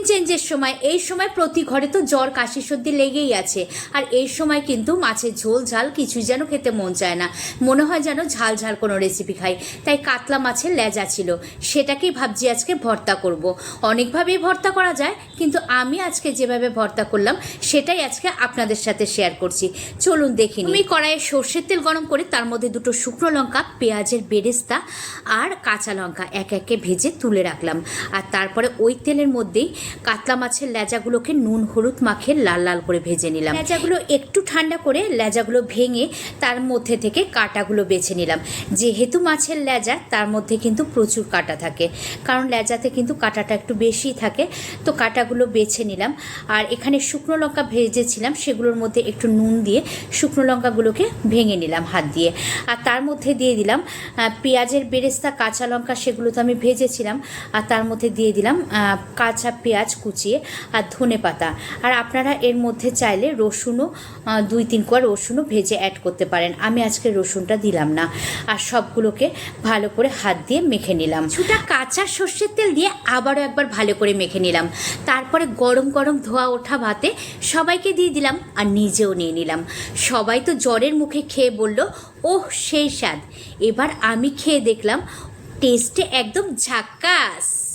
Season চেঞ্জের সময়, এই সময় প্রতি ঘরে তো জ্বর, কাশি, সর্দি লেগেই আছে। আর এই সময় কিন্তু মাছের ঝোল, ঝাল কিছুই যেন খেতে মন চায় না। মনে হয় যেন ঝাল ঝাল কোনো রেসিপি খাই। তাই কাতলা মাছের লেজা ছিল। সেটাকেই ভাবছি আজকে ভর্তা করব। অনেকভাবেই ভর্তা করা যায়, কিন্তু আমি আজকে যেভাবে ভর্তা করলাম, সেটাই আজকে আপনাদের সাথে শেয়ার করছি। চলুন দেখি আমি কড়াইয়ে সর্ষের তেল গরম করে, তার মধ্যে দুটো শুকনো লঙ্কা, পেঁয়াজের বেরেস্তা আর কাঁচা লঙ্কা এক একে ভেজে তুলে রাখলাম। আর তারপরে ওই তেলের মধ্যেই কাতলা মাছের লেজাগুলোকে নুন, হলুদ মাখে লাল লাল করে ভেজে নিলাম। লেজাগুলো একটু ঠান্ডা করে লেজাগুলো ভেঙে তার মধ্যে থেকে কাঁটাগুলো বেছে নিলাম। যেহেতু মাছের লেজা, তার মধ্যে কিন্তু প্রচুর কাঁটা থাকে। কারণ লেজাতে কিন্তু কাঁটাটা একটু বেশি থাকে, তো কাঁটাগুলো বেছে নিলাম। আর এখানে শুকনো লঙ্কা ভেজেছিলাম, সেগুলোর মধ্যে একটু নুন দিয়ে শুকনো লঙ্কাগুলোকে ভেঙে নিলাম হাত দিয়ে। আর তার মধ্যে দিয়ে দিলাম পেঁয়াজের বেরেস্তা, কাঁচা লঙ্কা, সেগুলো তো আমি ভেজেছিলাম। আর তার মধ্যে দিয়ে দিলাম কাঁচা পেঁয়াজ কুচিয়ে আর ধনে পাতা। আর আপনারা এর মধ্যে চাইলে রসুনও দুই তিন কোয়া রসুনও ভেজে অ্যাড করতে পারেন। আমি আজকে রসুনটা দিলাম না। আর সবগুলোকে ভালো করে হাত দিয়ে মেখে নিলাম। কিছুটা কাঁচা সর্ষের তেল দিয়ে আবারও একবার ভালো করে মেখে নিলাম। তারপরে গরম গরম ধোয়া ওঠা ভাতে সবাইকে দিয়ে দিলাম আর নিজেও নিয়ে নিলাম। সবাই তো জ্বরের মুখে খেয়ে বলল, ওহ, সেই স্বাদ। এবার আমি খেয়ে দেখলাম, টেস্টে একদম ঝাক্কাস।